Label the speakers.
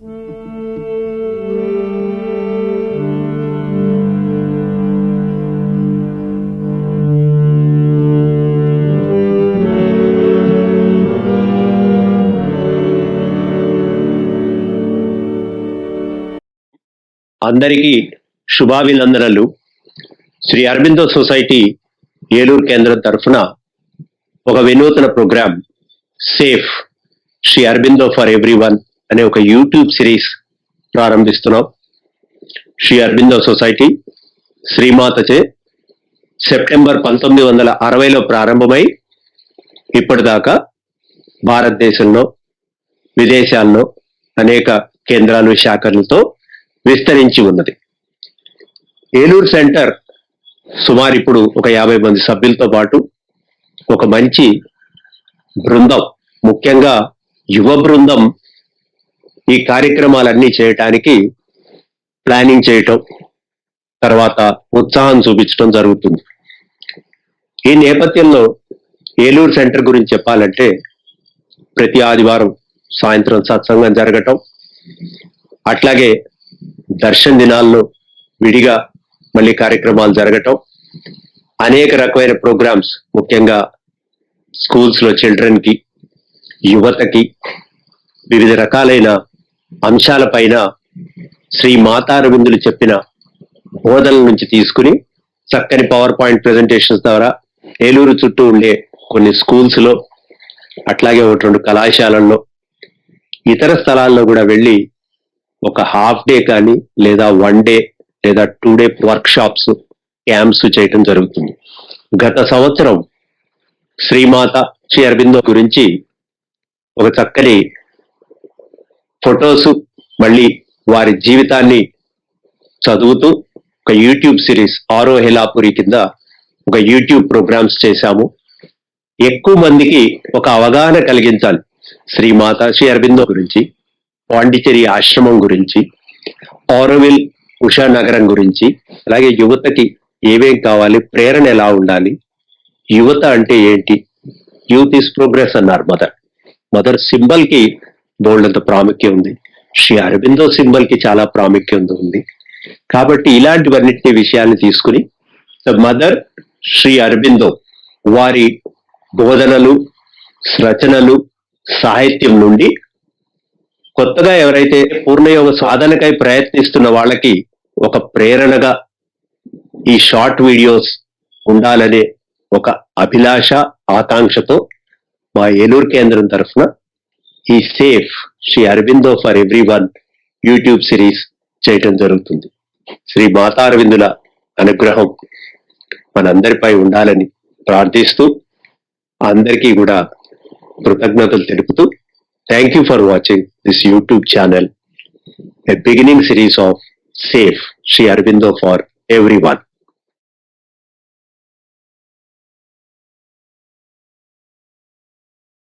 Speaker 1: అందరికీ శుభాభినందనలు. శ్రీ అరబిందో సొసైటీ ఏలూరు కేంద్రం తరఫున ఒక వినూతన programme safe Shri Aurobindo for every one అనే ఒక యూట్యూబ్ సిరీస్ ప్రారంభిస్తున్నాం. శ్రీ అరబిందో సొసైటీ శ్రీమాతచే సెప్టెంబర్ పంతొమ్మిది వందల అరవైలో ప్రారంభమై ఇప్పటిదాకా భారతదేశంలో విదేశాల్లో అనేక కేంద్రాలు శాఖలతో విస్తరించి ఉన్నది. ఏలూరు సెంటర్ సుమారు ఇప్పుడు ఒక యాభై మంది సభ్యులతో పాటు ఒక మంచి బృందం ముఖ్యంగా యువ బృందం ఈ కార్యక్రమాలన్నీ చేయటానికి ప్లానింగ్ చేయటం తర్వాత ఉత్సాహం చూపించడం జరుగుతుంది. ఈ నేపథ్యంలో ఏలూరు సెంటర్ గురించి చెప్పాలంటే ప్రతి ఆదివారం సాయంత్రం సత్సంగం జరగటం అట్లాగే దర్శన దినాల్లో విడిగా మళ్ళీ కార్యక్రమాలు జరగటం అనేక రకమైన ప్రోగ్రామ్స్ ముఖ్యంగా స్కూల్స్లో చిల్డ్రన్కి యువతకి వివిధ రకాలైన అంశాలపైన శ్రీ మాతారవిందులు చెప్పిన బోధనల నుంచి తీసుకుని చక్కని పవర్ పాయింట్ ప్రజెంటేషన్స్ ద్వారా ఏలూరు చుట్టూ ఉండే కొన్ని స్కూల్స్లో అట్లాగే ఒకటి రెండు కళాశాలల్లో ఇతర స్థలాల్లో కూడా వెళ్ళి ఒక హాఫ్ డే కానీ లేదా వన్ డే లేదా two day workshops camps చేయటం జరుగుతుంది. గత సంవత్సరం శ్రీమాత శ్రీ అరబిందో గురించి ఒక చక్కని ఫొటోస్ మళ్ళీ వారి జీవితాన్ని చదువుతూ ఒక యూట్యూబ్ సిరీస్ ఆరో హెలాపురి కింద ఒక యూట్యూబ్ ప్రోగ్రామ్స్ చేశాము. ఎక్కువ మందికి ఒక అవగాహన కలిగించాలి. శ్రీమాత శ్రీ అరబిందో గురించి పాండిచేరి ఆశ్రమం గురించి ఆరోవిల్ ఉషా నగరం గురించి అలాగే యువతకి ఏమేం కావాలి ప్రేరణ ఎలా ఉండాలి యువత అంటే ఏంటి యూత్ ఇస్ ప్రోగ్రెస్ అన్నారు మదర్. మదర్ సింబల్కి బోల్డ్ అంత ప్రాముఖ్యం ఉంది. శ్రీ అరబిందో సింబల్కి చాలా ప్రాముఖ్యం ఉంది. కాబట్టి ఇలాంటివన్నిటిని విషయాన్ని తీసుకుని ద మదర్ శ్రీ అరబిందో వారి బోధనలు రచనలు సాహిత్యం నుండి కొత్తగా ఎవరైతే పూర్ణయోగ సాధనకై ప్రయత్నిస్తున్న వాళ్ళకి ఒక ప్రేరణగా ఈ షార్ట్ వీడియోస్ ఉండాలనే ఒక అభిలాష ఆకాంక్షతో మా ఏలూరు కేంద్రం తరఫున ఈ safe Shri Aurobindo for every one YouTube series చేయటం జరుగుతుంది. శ్రీ మాతా అరవిందుల అనుగ్రహం మనందరిపై ఉండాలని ప్రార్థిస్తూ అందరికీ కూడా కృతజ్ఞతలు తెలుపుతూ thank you for watching this YouTube channel a beginning series of safe Shri Aurobindo for every one